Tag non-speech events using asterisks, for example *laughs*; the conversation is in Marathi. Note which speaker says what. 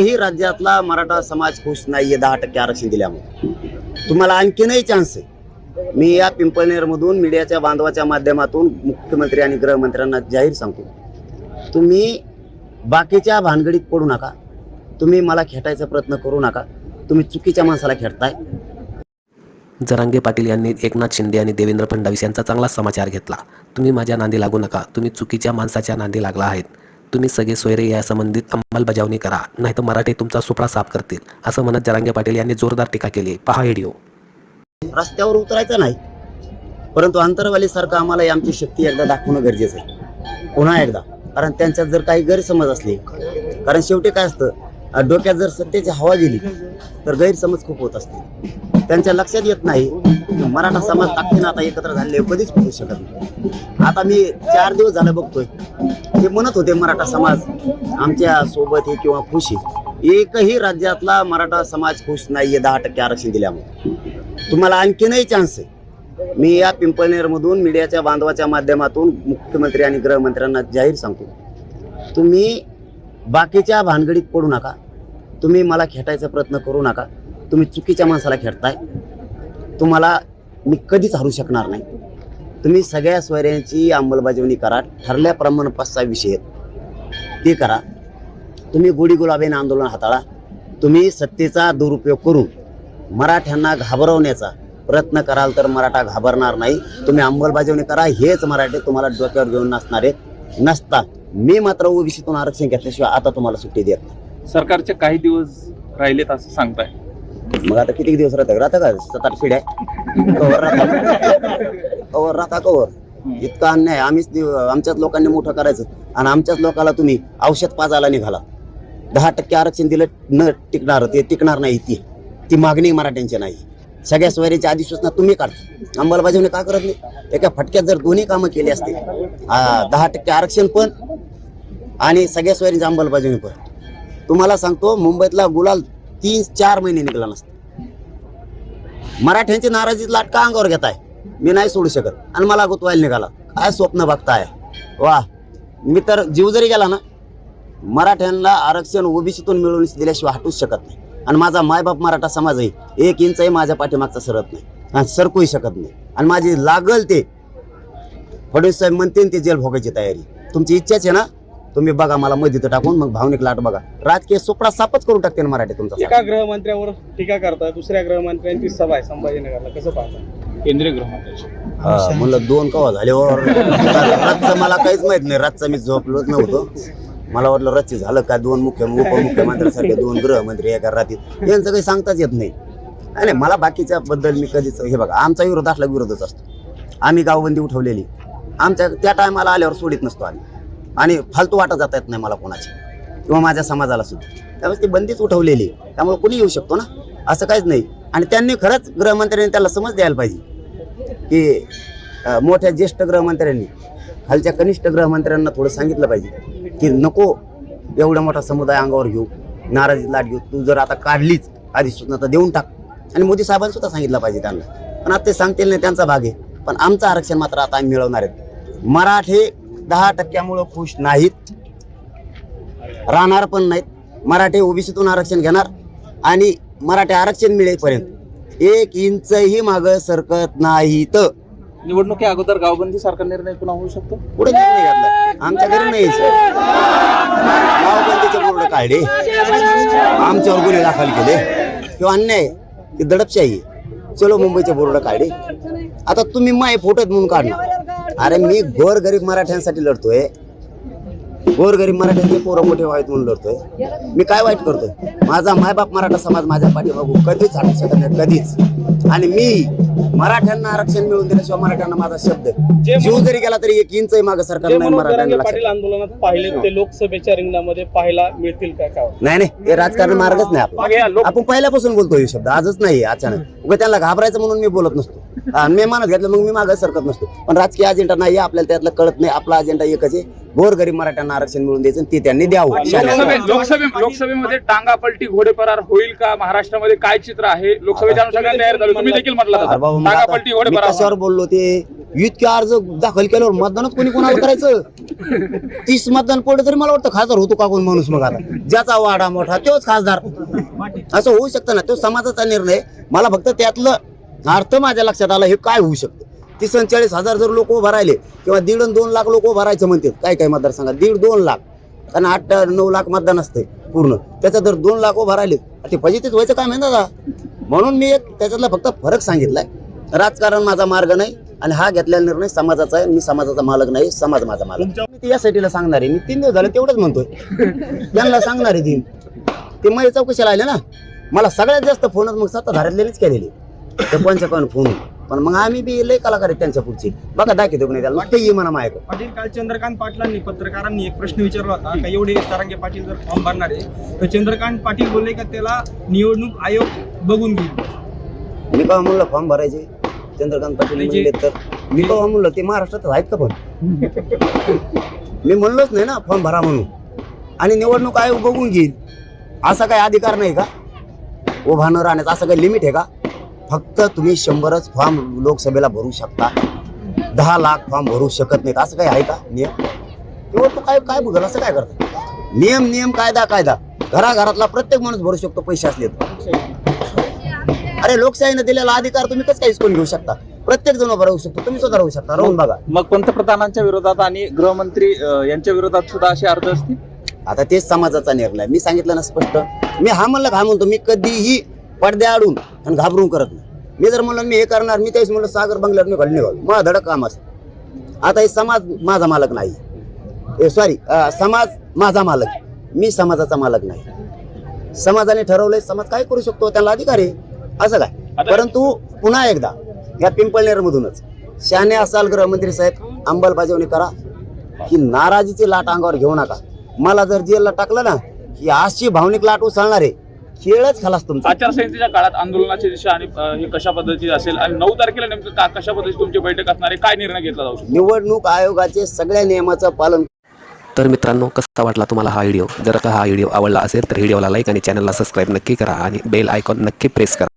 Speaker 1: ही राज्यातला मराठा समाज खुश नाहीये दहा टक्के आरक्षण दिल्यामुळे. तुम्हाला आणखीनही चान्स आहे. मी या पिंपळनेरमधून मीडियाच्या बांधवाच्या माध्यमातून मुख्यमंत्री आणि गृहमंत्र्यांना जाहीर सांगतो. तुम्ही बाकीच्या भानगडीत पडू नका. तुम्ही मला खेटायचा प्रयत्न करू नका. तुम्ही चुकीच्या माणसाला खेळताय
Speaker 2: जरांगे पाटील यांनी एकनाथ शिंदे आणि देवेंद्र फडणवीस यांचा चांगला समाचार घेतला. तुम्ही माझ्या नांदी लागू नका. तुम्ही चुकीच्या माणसाच्या नांदी लागला आहेत. तुम्ही सगळे सोयरे या संबंधित अंमलबजावणी करा. नाहीतर मराठी तुमचा सुपडा साफ करतील. असं म्हणत जरांगे पाटील यांनी जोरदार टीका केली. पहा व्हिडिओ
Speaker 1: रस्त्यावर उतरायचं नाही. परंतु अंतरवालीसारखं आम्हाला आमची शक्ती एकदा दाखवणं गरजेचं आहे. पुन्हा एकदा. कारण त्यांच्यात जर काही गैरसमज असले कारण शेवटी काय असतं डोक्यात जर सत्तेची हवा गेली तर गैरसमज खूप होत असते त्यांच्या लक्षात येत नाही मराठा समाज ताकदीनं आता एकत्र झालेले कधीच पोहोचू शकत नाही. आता मी चार दिवस झालं बघतोय. ते म्हणत होते मराठा समाज आमच्यासोबत हे किंवा खुश आहे. एकही राज्यातला मराठा समाज खुश नाहीये दहा टक्के आरक्षण दिल्यामुळे. तुम्हाला आणखीनही चान्स आहे. मी या पिंपळनेरमधून मीडियाच्या बांधवाच्या माध्यमातून मुख्यमंत्री आणि गृहमंत्र्यांना जाहीर सांगतो. तुम्ही बाकीच्या भानगडीत पडू नका. तुम्ही मला खेटायचा प्रयत्न करू नका. तुम्ही चुकीच्या माणसाला खेळताय तुम्हाला मी कधीच हरू शकणार नाही. तुम्ही सगळ्या सोयऱ्यांची अंमलबजावणी करा. ठरल्याप्रमाणे पाच सहा विषय ते करा. तुम्ही गोडी गुलाबीन आंदोलन हाताळा. तुम्ही सत्तेचा दुरुपयोग करून मराठ्यांना घाबरवण्याचा प्रयत्न कराल तर मराठा घाबरणार नाही. तुम्ही अंमलबजावणी करा. हेच मराठे तुम्हाला डोक्यावर घेऊन नसणारे नसता. मी मात्र ओबीसीतून आरक्षण घेतल्याशिवाय आता तुम्हाला सुट्टी देत नाही.
Speaker 3: सरकारचे काही दिवस राहिलेत असं सांगताय.
Speaker 1: मग आता किती दिवस राहतं राहतं का? सात आठ पिढ्या? *laughs* कवर राहता कवर इतका अन्याय. आम्हीच आमच्याच लोकांनी मोठं करायचं. आणि आमच्याच लोकांना तुम्ही औषध पाजायला निघाला. दहा टक्के आरक्षण दिलं न टिकणार ते टिकणार नाही ती. ती मागणी मराठ्यांची नाही. सगळ्या सोयरीच्या आधिसूचना तुम्ही काढता अंमलबजावणी का करत नाही? एका फटक्यात जर दोन्ही कामं केली असते दहा टक्के आरक्षण पण आणि सगळ्या सोयरीची अंमलबजावणी पण. तुम्हाला सांगतो मुंबईतला गुलाल तीन चार महिने निघाला नसता. मराठ्यांची नाराजी लाट का अंगावर घेताय. मी नाही सोडू शकत. आणि मला गुतवायला निघाला. काय स्वप्न बघताय? वा. मी तर जीव जरी गेला ना मराठ्यांना आरक्षण ओबीसीतून मिळवून दिल्याशिवाय हटूच शकत नाही. आणि माझा मायबाप मराठा समाज आहे एक इंचही माझ्या पाठीमागचा सरत नाही. आणि सरकूही शकत नाही. आणि माझी लागल ते. फडणवीस साहेब म्हणते ते जेल भोगायची तयारी. तुमची इच्छाच आहे ना? तुम्ही बघा मला मध्येत टाकून मग भावनिक लाट बघा. राजकीय सोपडा सापच करून टाकते ना मराठी तुमचा
Speaker 4: एका गृहमंत्र्यावर टीका करता दुसऱ्या गृहमंत्र्यांची सभा आहे संभाजीनगरला. कसं पाहता?
Speaker 3: केंद्रीय गृहमंत्री
Speaker 1: हा, म्हणलं दोन कवा झाले हो? रातचं मला काहीच माहीत नाही. रातचं मी झोपलोच नव्हतो. मला वाटलं रातची झालं का? दोन मुख्य उपमुख्यमंत्र्यासारखे दोन गृहमंत्री एका रात्री. यांचं काही सांगताच येत नाही. नाही नाही, मला बाकीच्या बद्दल मी कधीच हे बघा आमचा विरोध असला विरोधच असतो. आम्ही गावबंदी उठवलेली. आमच्या त्या टायमाला आल्यावर सोडित नसतो आम्ही. आणि फालतू वाटत जाता येत नाही मला कोणाची. किंवा माझ्या समाजाला सुद्धा. त्यामुळे ती बंदीच उठवलेली. त्यामुळे कोणी येऊ शकतो ना? असं काहीच नाही. आणि त्यांनी खरंच गृहमंत्र्यांनी त्याला समज द्यायला पाहिजे. की मोठ्या ज्येष्ठ गृहमंत्र्यांनी खालच्या कनिष्ठ गृहमंत्र्यांना थोडं सांगितलं पाहिजे की नको एवढा मोठा समुदाय अंगावर घेऊ नाराजी लाट घेऊ तू जर आता काढलीच अधिसूचना तर देऊन टाक. आणि मोदी साहेबांनी सुद्धा सांगितलं पाहिजे त्यांना. पण आता ते सांगतील नाही त्यांचा भाग आहे. पण आमचं आरक्षण मात्र आता आम्ही मिळवणार आहेत. मराठे दहा टक्क्यामुळं खुश नाहीत राहणार पण नाहीत. मराठे ओबीसीतून आरक्षण घेणार आणि मराठे आरक्षण मिळेपर्यंत एक इंचही मागं सरकत नाहीत.
Speaker 3: निवडणुकी अगोदर गावबंदी सारखा निर्णय पुन्हा होऊ शकतो?
Speaker 1: पुढे निर्णय घेतला? आमच्या घरी नाही गावबंदीचे बोर्ड काढले. आमच्यावर गुन्हे दाखल केले. किंवा अन्याय की दडपशाही. आहे. चलो मुंबईचे बोर्ड काढले. आता तुम्ही माय फोटोत म्हणून काढणार. अरे मी गोर गरीब मराठ्यांसाठी लढतोय. गोर गरीब मराठ्यांचे पोरं मोठे व्हावेत म्हणून लढतोय. मी काय वाईट करतोय? माझा मायबाप मराठा समाज माझ्या पाठीमागू कधीच हटू शकत नाही कधीच. आणि मी मराठ्यांना आरक्षण मिळवून दिल्याशिवाय मराठ्यांना माझा शब्द जीव जरी गेला तरी एक इंच मागे सरकार नाही मराठ्यांना.
Speaker 4: आंदोलनात पाहिले ते लोकसभेच्या रिंगणामध्ये पाहायला मिळतील का काय?
Speaker 1: नाही नाही हे राजकारण मार्गच नाही आपण पहिल्यापासून बोलतो हे शब्द आजच नाही अचानक. उगा त्यांना घाबरायचं म्हणून मी बोलत नसतो. आणि मी मानत घेतलं मग मी मागे सरकत नसतो. पण राजकीय अजेंडा नाही आपल्याला त्यातलं कळत नाही. आपला अजेंडा एकच आहे गोर गरीब मराठ्यांना आरक्षण मिळून द्यायचं आणि ते त्यांनी द्यावं.
Speaker 3: लोकसभे लोकसभे लोकसभेमध्ये टांगा पलटी घोडेपरार होईल का? महाराष्ट्रामध्ये काय चित्र आहे? लोकसभेच्या अनुषंगाने तयार झालं. तुम्ही देखील म्हटलं
Speaker 1: अरे बाबा, मग
Speaker 3: टांगा
Speaker 1: आता
Speaker 3: पलटी
Speaker 1: मी
Speaker 3: घोडेपरार
Speaker 1: कशावर बोललो ते? इतके अर्ज दाखल केल्यावर मतदानच कोणी कोणाला करायचं? तीस मतदान पडलं तरी मला वाटतं खासदार होतो का कोण माणूस मग आता? ज्याचा वाडा मोठा तोच खासदार. असं होऊ शकतं ना. तो समाजाचा निर्णय. मला फक्त त्यातलं अर्थ माझ्या लक्षात आला हे काय होऊ शकतं? तीस चाळीस हजार जर लोक उभं राहिले किंवा दीड दोन लाख लोक उभं राहायचं म्हणतात काय काय मतदारसंघात दीड दोन लाख. कारण आठ नऊ लाख मतदान असते पूर्ण. त्याच्यात जर दोन लाख उभं राहिले ते फजितीच व्हायचं काम आहे दादा? म्हणून मी एक त्याच्यातला फक्त फरक सांगितलाय. राजकारण माझा मार्ग नाही आणि हा घेतलेला निर्णय समाजाचा आहे मी समाजाचा मालक नाही समाज माझा मालक. मी ते या सांगणार आहे मी तीन दिवस झाले तेवढंच म्हणतोय. त्यांना सांगणार आहे तीन. ते माझ्या चौकशीला आले ना. मला सगळ्यात जास्त फोनच मग सत्ताधाऱ्यातलेच केलेले. ते कोणच्या कोण फोन. पण मग आम्ही बी लय कलाकार आहेत त्यांच्या पुढचे. बघा दाखवतो की नाही त्याला. नुसतं ये म्हणा माझ्याकडे
Speaker 5: पाटील काल चंद्रकांत पाटलांनी पत्रकारांनी एक प्रश्न विचारला होता का एवढे सारंगे पाटील जर फॉर्म भरणार आहे तर चंद्रकांत पाटील बोलले का त्याला निवडणूक आयोग बघून घेईल?
Speaker 1: मी का म्हणलं फॉर्म भरायचे? चंद्रकांत पाटील म्हणले तर. मी का म्हणलं ते महाराष्ट्रात आहेत का पण? मी म्हणलोच नाही ना फॉर्म भरा म्हणून. आणि निवडणूक आयोग बघून घेईल. असा काही अधिकार नाही का? उभा न राहण्याचा असं काही लिमिट आहे का? फक्त तुम्ही शंभरच फॉर्म लोकसभेला भरू शकता. दहा लाख फॉर्म भरू शकत नाहीत. असं काही आहे का? नियम? निवडणूक काय काय बघल असं काय करतात? नियम नियम कायदा कायदा. घराघरातला प्रत्येक माणूस भरू शकतो पैसे असले तर. अरे लोकशाहीने दिलेला अधिकार तुम्ही कसं हिसकून घेऊ शकता? प्रत्येक जण भरवू शकतो. तुम्ही स्वतः राहू शकता. राहून बघा.
Speaker 6: मग पंतप्रधानांच्या विरोधात आणि गृहमंत्री अ, यांच्या विरोधात सुद्धा असे अर्ज असतील?
Speaker 1: आता तेच समाजाचा निर्णय. मी सांगितलं ना स्पष्ट. मी हा म्हणलं हा म्हणतो. मी कधीही पडद्या आडून आणि घाबरून करत नाही. मी जर म्हणलं मी हे करणार मी त्यावेळेस म्हणलं सागर बंगल्यावर निघाल निघाल. मला धडक काम असतं. आता हे समाज माझा मालक नाही. सॉरी समाज माझा मालक मी समाजाचा मालक नाही. समाजाने ठरवलंय समाज काय करू शकतो? त्याला अधिकार आहे. असं काय? परंतु पुन्हा एकदा या पिंपळनेर मधूनच शहाणे असाल गृहमंत्री साहेब अंमलबजावणी करा. ही नाराजीची लाट अंगावर घेऊ नका. मला जर जेलला टाकलं ना ही अशी भावनिक लाट उसळणार आहे. खेळच खालास तुमचा.
Speaker 3: आचारसंहितेच्या काळात आंदोलनाची दिशा आणि अ, हे कशा पद्धतीची असेल आणि नऊ तारखेला नेमकं का कशा पद्धतीची तुमची बैठक असणार आहे? काय निर्णय घेतला जाऊ शकतो?
Speaker 1: निवडणूक आयोगाचे सगळ्या नियमाचं पालन
Speaker 2: तर मित्रांनो कसा वाटला तुम्हाला हा व्हिडिओ? जर का हा व्हिडिओ आवडला असेल तर व्हिडिओला लाईक आणि चॅनलला सबस्क्राईब नक्की करा आणि बेल आयकॉन नक्की प्रेस करा.